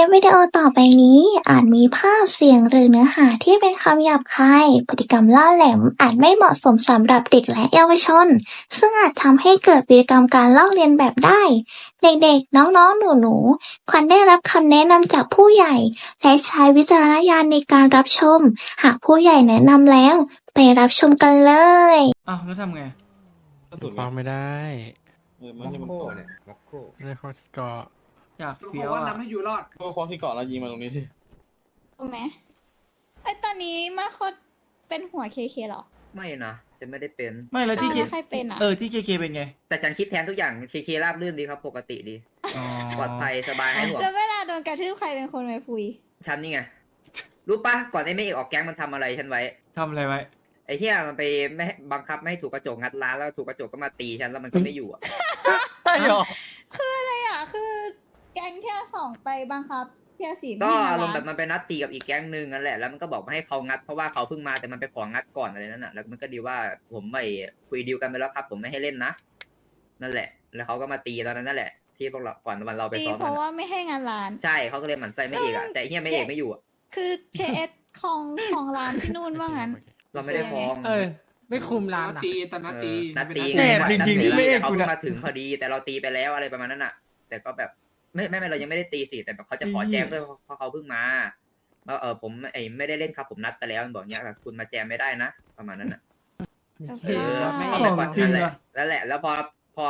ลิปวิดีโอต่อไปนี้อาจมีภาพเสียงหรือเนื้อหาที่เป็นคำหยาบคาย พฤติกรรมล่าแหลมอาจไม่เหมาะสมสำหรับเด็กและเยาวชน ซึ่งอาจทำให้เกิดพฤติกรรมการลอกเลียนแบบได้ เด็กๆ น้องๆ หนูๆ ควรได้รับคำแนะนำจากผู้ใหญ่ และใช้วิจารณญาณในการรับชม หากผู้ใหญ่แนะนำแล้ว ไปรับชมกันเลย อ้าวแล้วทำไง กระสุนฟังไม่ได้เออมันจะมันโก้เกาะเนี่ยม็อกโก้ในข้อที่เกาะ อยากเขาเฟี้ยวว่าอะนำให้อยู่รอดก็คว้าที่เกาะแล้วยิงมาตรงนี้ที่ถูกไหมไอยตอนนี้มาโคตเป็นหัวเคเคหรอไม่นะฉันไม่ได้เป็น ไม่แล้วที่เคอ้าวแล้วใครเป็นอะ เออที่เคเคเป็นไงแต่ฉันคิดแทนทุกอย่างเคเคราบรื่นดีครับปกติดี อ๋อปลอดภัยสบายให้หลวงแล้วเวลาโดนกระทืบใครเป็นคนไปพุย ฉันนี่ไง รู้ปะก่อนไอ้ไม่เอกออกแก๊งมันทำอะไรฉันไว้ ทำอะไรไว้ ไอ้เหี้ยมันไปไม่ให้บังคับไม่ให้ถูกกระจกงัดร้านแล้วถูกกระจกก็มาตีฉันแล้วมันก็ไม่อยู่อะใช่หรออะไรอะ คือแก๊งเทียร์สองไปบังคับ เทียร์สี่ก็ไม่ให้อารมร้าณ์แบบมันไปนัดตีกับอีกแก๊งหนึ่งนั่นแหละแล้วมันก็บอกมาให้เขางัดเพราะว่าเขาเพิ่งมาแต่มันไปของงัดก่อนอะไรนั่นน่ะแล้วมันก็ดีว่าผมไม่คุยดีลกันไปแล้วครับ ผมไม่ให้เล่นนะนั่นแหละ แล้วเขาก็มาตีตอนนั้นนั่นแหละ ที่พวกเราก่อนวันเราไปตีซ้อมเพกันราะอะว่าไม่ให้งานร้าน ใช่เขาก็เลยหมั่นไส้ไม่เอกอะแต่ไอ้เฮียไม่เอกไม่อยู่อะคือเคเอสของของร้านที่นู่นว่างั้น เราไม่ได้ฟ้อง เออ ไม่คุมร้านนัดอะ ตีแต่นัดตี เออนัดตีเป็แน่นัดจริงๆนัดตีไม่เอกเขากูเพิ่นะงมาถึงพอดีแต่เราตีไปแล้วอะไรประมาณนั้นอะแต่ก็แบบ ไม่ไม่ไม่เรายังไม่ได้ตีสิแต่แบบเขาจะขอแจ้งด้วยเพราะเขาเพิ่งมาว่าเออผมไอ้ไม่ได้เล่นครับผมนัดไปแล้วมันบอกเนี้ยคุณมาแจมไม่ได้นะประมาณนั้นอะแต่เออว่าไม่เขาเอกไปก่อนจริงนั่นแหเหรละอแล้วแหละ แล้วพอพอ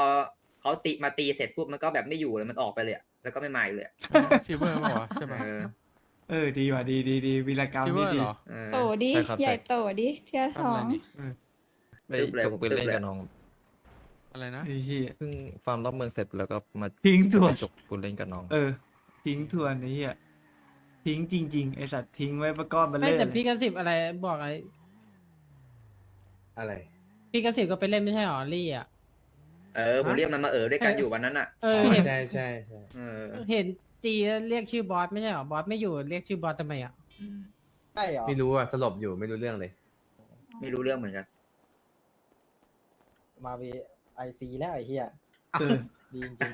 เขาตีมาตีเสร็จปุ๊บมันก็แบบไม่อยู่เลยมันออกไปเลยอะแล้วก็ไม่มาอีกเลยอะซิเวอร์ป่าวะใช่ไหมเออเออดีว่ะดีดีดีวีรกรรมซิเวอนี่ร์ดีเหรอ เออ โตดิใช่ครับใหญ่ใช่โตดิเทียร์สองไปตึ๊บเลยตกไปเล่นกับน้อง อะไรนะ ไอ้เหี้ย เพิ่งฟาร์มรอบเมืองเสร็จแล้วก็มาทิ้งตัวจบกูเล่นกับน้อง เออ ทิ้งทวนไอ้เหี้ย ทิ้งจริง ๆ ไอสัตว์ทิ้งไว้ประก้อนเบันไม่เล่แต่พี่กระสิบอะไรบอกอะไร อะไร พี่กระสิบก็ไปเล่นไม่ใช่หรอลี่อะ เออผมเรียกมันมาเออด้วยกันอยู่วันนั้นอะเออเห็นใช่ใช่ใช่เออเห็นจีแล้วเรียกชื่อบอสไม่ใช่หรอบอสไม่อยู่เรียกชื่อบอสทำไมอะอืมใช่เหรอไม่รู้อะสลบอยู่ไม่รู้เรื่องเลย ไม่รู้เรื่องเหมือนกัน มาวี ไอซีแล้วไอเฮียเออดีจริง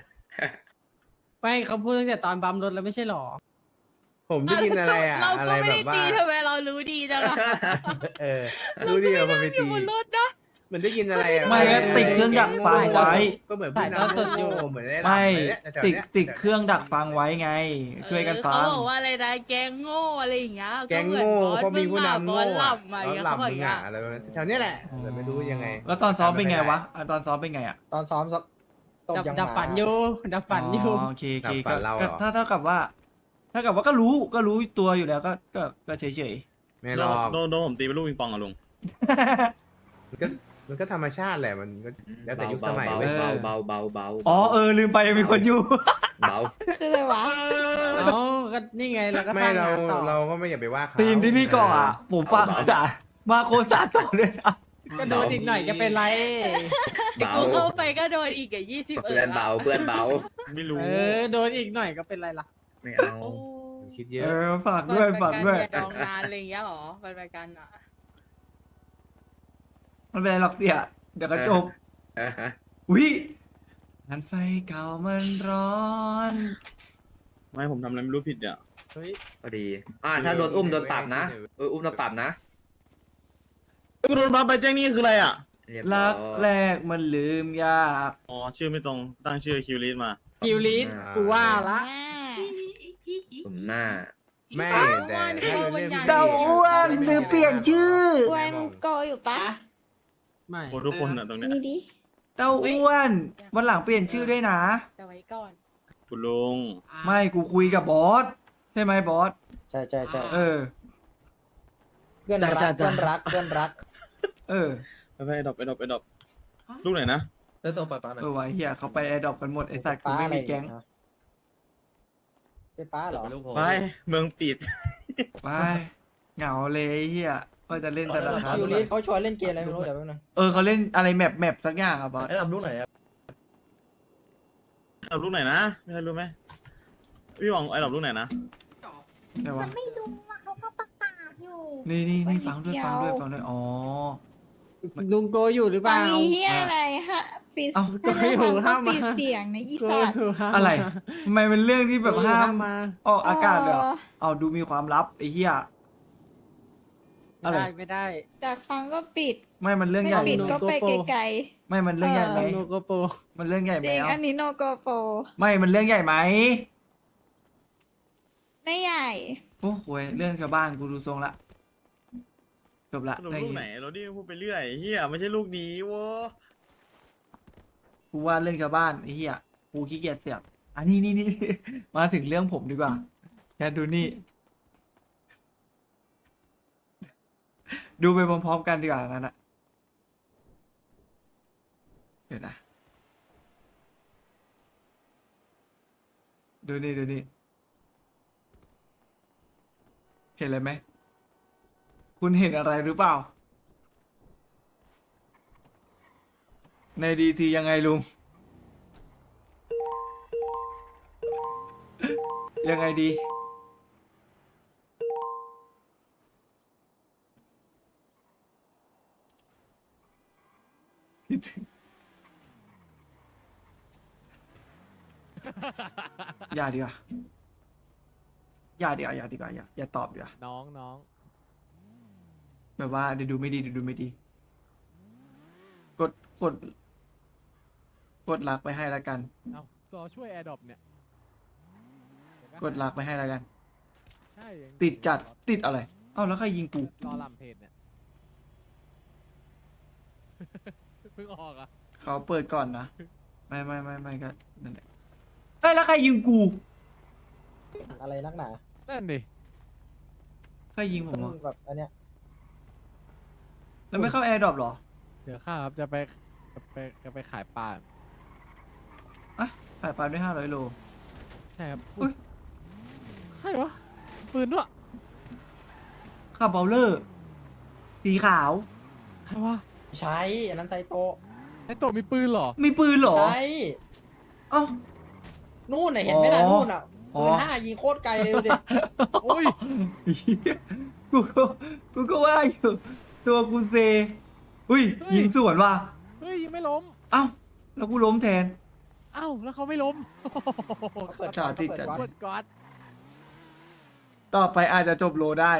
ไม่เขาพูดตั้งแต่ตอนบัมรถแล้วไม่ใช่หรอ ผมได้ยินอะไรอะ เราอะไรก็ไม่แบบว่าได้ตีทำไมเรารู้ดีจังอะเออรู้ดีว่ามันไปตี บนรถนะ เหมือนได้ยินอะไรอะไม่ก็ติดเครื่องดักฟังไว้ ก็เหมือนถ่ายทอดสดอยู่เหมือนได้ไม่รับติดเนี่ยติดเครื่องดักฟังไว้ไง ช่วยกันฟัเขางบอกว่าอะไรนะแกงโง่อะไรอย่างเงี้ยแกงโง่เพราะมีผู้นำบอโง่สหอะลับมาอย่างแล้วเงี้ยหลัเขาบบอกอมึย่างงเงี้อะยอะไรประมาณแถวเนี้ยแหละแต่ไม่รู้ยังไง แล้วตอนซ้อมเป็นไงวะอะตอนซ้อมเป็นไงอะตอนซ้อมสักตบดับยังดับฝันอยู่ดับฝันอยู่โอเคโอเคดับฝัก็นเราก็เหรอถ้าเท่ากับว่าถ้ากับว่าก็รู้ก็รู้ตัวอยู่แล้วก็ก็ก็เฉยเฉยไม่หรอกโดนโดนผมตีเป็นลูกปิงปองอะลุงๆมันก็ มันก็ธรรมชาติแหละมันก็แล้วแต่ยุคสมัยเบาเว้ย เบาเบาเบาเบาอ๋อเออลืมไปยังมีคนอยู่ เบาคืออะไรวะ เอ้าก็นี่ไงเราก็สไม่ร้างเรางานต่อเราก็ไม่อย่าไปว่าเขาทีมที่พี่ก่ออะผมฝากสามาโคสาต่อด้วยนะก็โดนอีกหน่อยจะเป็นไร เบากูเข้าไปก็โดนอีกอะยี่สิบเอเพื่อนเบาเพื่อนเบาไม่รู้เออโดนอีกหน่อยก็เป็นไรล่ะ ไม่เอา คิดเยเออะ อฝากด้วยฝากด้วย ดองนานอะไรอย่างเงี้ยหรอเป็นรายการอะ มันเป็นไรหรอกเตี่ยเดี๋ยวก็จบเออฮะวิงานไฟเก่ามันร้อน ไม่ผมทำอะไรไม่รู้ผิดอะ เฮ้ยพอดี อ่า ถ้าโดนอุ้มโดนปรับนะเอออุ้มโดนปรับนะกูโดนพาไปแจ้งนี่คืออะไรอะเรียบร้รัอยกแรกมันลืมยาก อ๋อ ชื่อไม่ตรงตั้งชื่อคิวลิสมา คิวลิสกูว่าละ ผมหน้า แม่แต่ถ้าเรื่องเจ้าอ้วนลืมเปลี่ยนชื่อกวนโกอยู่ปะ ไม่โอ้ทุกคนอะตรงเนี้ยนี่ดิ เต้าอ้วนวันหลังเปลี่ยนชื่อด้วยนะ จะไว้ก่อนคุณลุงไม่กูคุยกับบอสใช่ไหมบอสใช่ใช่ใช่เออ เพื่อนรักเพื่อนรักเพื่อนรักเออไปไปดรอปไปดรอปไปดรอปลูกไหนนะแล้วตัวปลาปลาเออวะเฮียเขาไปแอร์ดรอปกันหมดไอ้สัตว์กูไม่มีแก๊งเป็นป้าเหรอไปเมืองปิดไปเหงาเลยไอ้เฮีย ว่าจะเล่นแต่ละครั้งคิวริสเขาชวนเล่นเกมอะไรไม่รู้เดี๋ยวแป๊บนึงเออเขาเล่นอะไรแมปแมปสักอย่างอะบอสไอ้ลำลูกไหนอะไอ้ดรอปลูกไหนนะไม่รู้ไหมพี่หวังไอ้ดรอปลูกไหนนะไหนวะไม่รู้ว่าเขาก็ประกาศอยู่นี่นี่นี่ฟังด้วยฟังด้วยฟังด้วยอ๋อลุงโกอยู่หรือเปบาล่างทีเฮียอะไรฮะปิดเอ้าก็ไม่อยู่ห้ามมาปิดเสียงนะอีโกสัตว์อยู่ห้ามอะไรทำไมเป็นเรื่องที่แบบโกอยู่ห้ามมาออกอากาศเลยเหรอเอาดูมีความลับไอ้เหี้ยไม่ อะไร ได้ไม่ได้จากฟังก็ปิด ไม่มันเรื่องไม่ใหญ่ปิดหนูก็ไปโกโปรไกลไม่มันเรื่องใหญ่ไหมโนโกโปมันเรื่องใหญ่ๆไหมจริงเอาอันนี้โนโกโปไม่มันเรื่องใหญ่ไหมไม่ใหญ่ โอ้โหเรื่องชาวบ้านกูดูทรงละจบละสรุปเรื่องลูกไหนนี้เราดิพูดไปเรื่อยเฮียไม่ใช่ลูกนี้โว้ยกูว่าเรื่องชาวบ้านไอ้เหี้ยกูขี้เกียจเสือกอันนี้นี่นี่ มาถึงเรื่องผมดีกว่าแค่ดูนี่ ดูไปพร้อมๆกันดีกว่างั้นอะเดี๋ยวนะ ดูนี่ดูนี่ เห็นอะไรไหม คุณเห็นอะไรหรือเปล่า ในดีทียังไงลุง ยังไงดี อย่าดีกว่าอย่าดีกว่าอย่าดีกว่าอย่าอย่าตอบดีกว่าน้องน้องแบบว่าเดี๋ยวดูไม่ดีเดี๋ยวดูไม่ดี กดกด กดลักไปให้แล้วกัน เอาก็ช่วยแอร์ดรอปเนี่ยเยวกดลักไปให้แล้วกัน ใช่ยังติดจัดติดอะไรเอ้าแล้วใครยิงกูรอลำเพจเนี่ยเพิ่งออกอะเขาเปิดก่อนนะ ไม่ไม่ไม่ไม่ก็นั่นแหละ เอ้ยแล้วใครยิงกูอะไรนักหนานั่นดิใครยิงผมวะแบบอันเนี้ยแล้วไม่เข้าแอร์ดรอปหรอเดี๋ยวข้าครับจะไปจะไปจะไปขายปลาอะขายปลาได้ห้าร้อยโล ใช่ครับอุ๊ย ใครวะปืนด้วยข้าเบลเลอร์ สีขาว ใครวะใช้อันนั้นไซโตะไอโตะมีปืนเหรอมีปืนเหรอใช้เอ้า นู่นน่ะเห็นไหมล่ะอ๋อนู่นอะอ๋อ ปืนห้ายิงโคตรไกลเลยดูดิโอ้ยเหี้ยกูก็กูก็ว่าอยู่ ตัวกูเซอุ้ย ยิงสวนว่ะเฮ้ยยิงไม่ล้มเอ้าแล้วกูล้มแทนเอ้าแล้วเขาไม่ล้มเปิดจ่าติดจัดเปิกดก๊อด ต่อไปอาจจะจบโลได้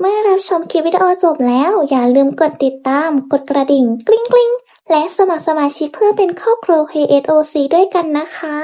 เมื่อรับชมคลิปวิดีโอจบแล้ว อย่าลืมกดติดตาม กดกระดิ่ง กริ๊งกริ๊งและสมัครสมาชิกเพื่อเป็นครอบครัว KSOC ด้วยกันนะคะ